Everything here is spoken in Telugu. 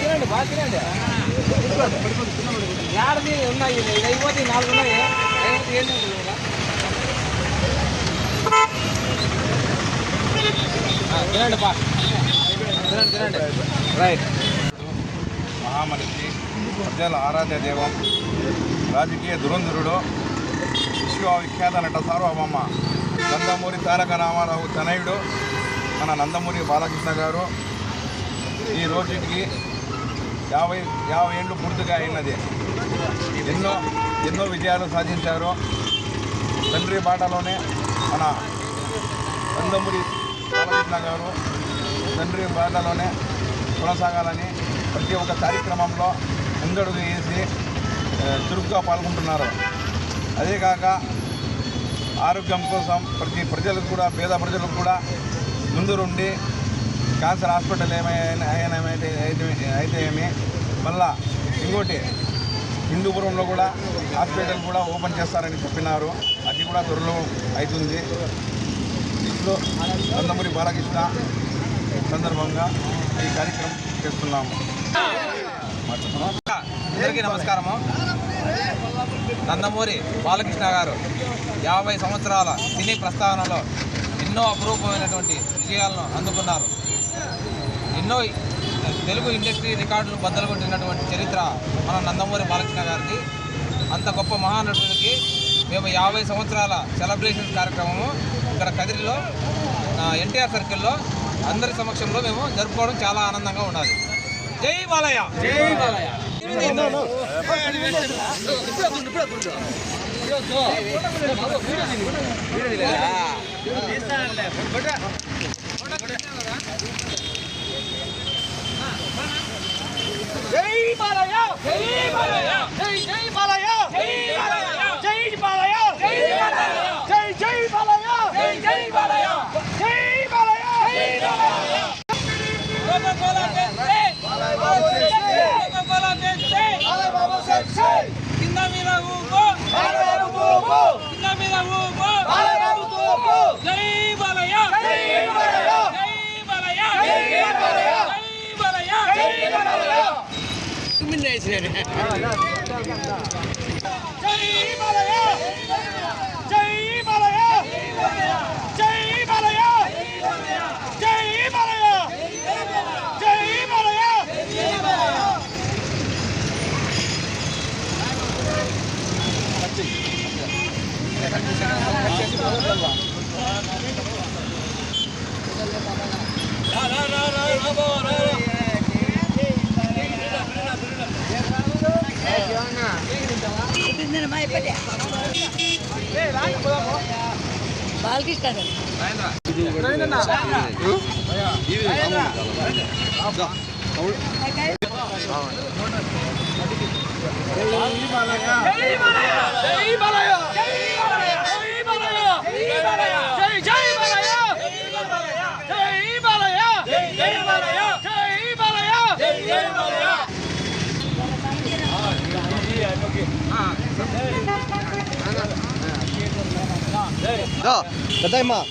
తినండి బాగా తినండి ఏడది ఉన్నాయి ఇది అయిపోతే నాలుగు ఉన్నాయి అయిపోతే ఏంటి తినండి బా తినండి తినండి రైట్ మహామనిషి ప్రజల ఆరాధ్య దేవం రాజకీయ దురంధరుడు విశ్వవిఖ్యాత నట సార్వభౌమ నందమూరి తారక రామారావు తనయుడు మన నందమూరి బాలకృష్ణ గారు. ఈ రోజుకి యాభై యాభై ఏళ్ళు పూర్తిగా అయినది. ఎన్నో ఎన్నో విజయాలు సాధించారు. తండ్రి బాటలోనే మన నందమూరి బాలకృష్ణ గారు తండ్రి బాటలోనే కొనసాగాలని ప్రతి ఒక్క కార్యక్రమంలో ముందడుగు వేసి చురుగ్గా పాల్గొంటున్నారు. అదేకాక ఆరోగ్యం కోసం ప్రతి ప్రజలకు కూడా పేద ప్రజలకు కూడా ముందురుండి క్యాన్సర్ హాస్పిటల్ ఏమైనా అయితే అయితే ఏమి మళ్ళా ఇంకోటి హిందూపురంలో కూడా హాస్పిటల్ కూడా ఓపెన్ చేస్తారని చెప్పినారు. అది కూడా త్వరలో అవుతుంది. ఇప్పుడు నందమూరి బాలకృష్ణ సందర్భంగా ఈ కార్యక్రమం చేస్తున్నాము. అందరికీ నమస్కారము. నందమూరి బాలకృష్ణ గారు యాభై సంవత్సరాల సినీ ప్రస్థానంలో ఎన్నో అపురూపమైనటువంటి విజయాలను అందుకున్నారు. ఎన్నో తెలుగు ఇండస్ట్రీ రికార్డులు బద్దలు కొట్టినటువంటి చరిత్ర మన నందమూరి బాలకృష్ణ గారికి అంత గొప్ప మహానటుడికి మేము యాభై సంవత్సరాల సెలబ్రేషన్ కార్యక్రమము ఇక్కడ కదిరిలో ఎన్టీఆర్ సర్కిల్లో అందరి సమక్షంలో మేము జరుపుకోవడం చాలా ఆనందంగా ఉన్నది ஜெய் பாலையா ஜெய் பாலையா ஜெய் பாலையா ஜெய் பாலையா ஜெய் ஜெய் பாலையா ですよね。لا لا لا لا لا బాలకృష్ణ జై బాలయ్య. జై బాలయ్య. がただいま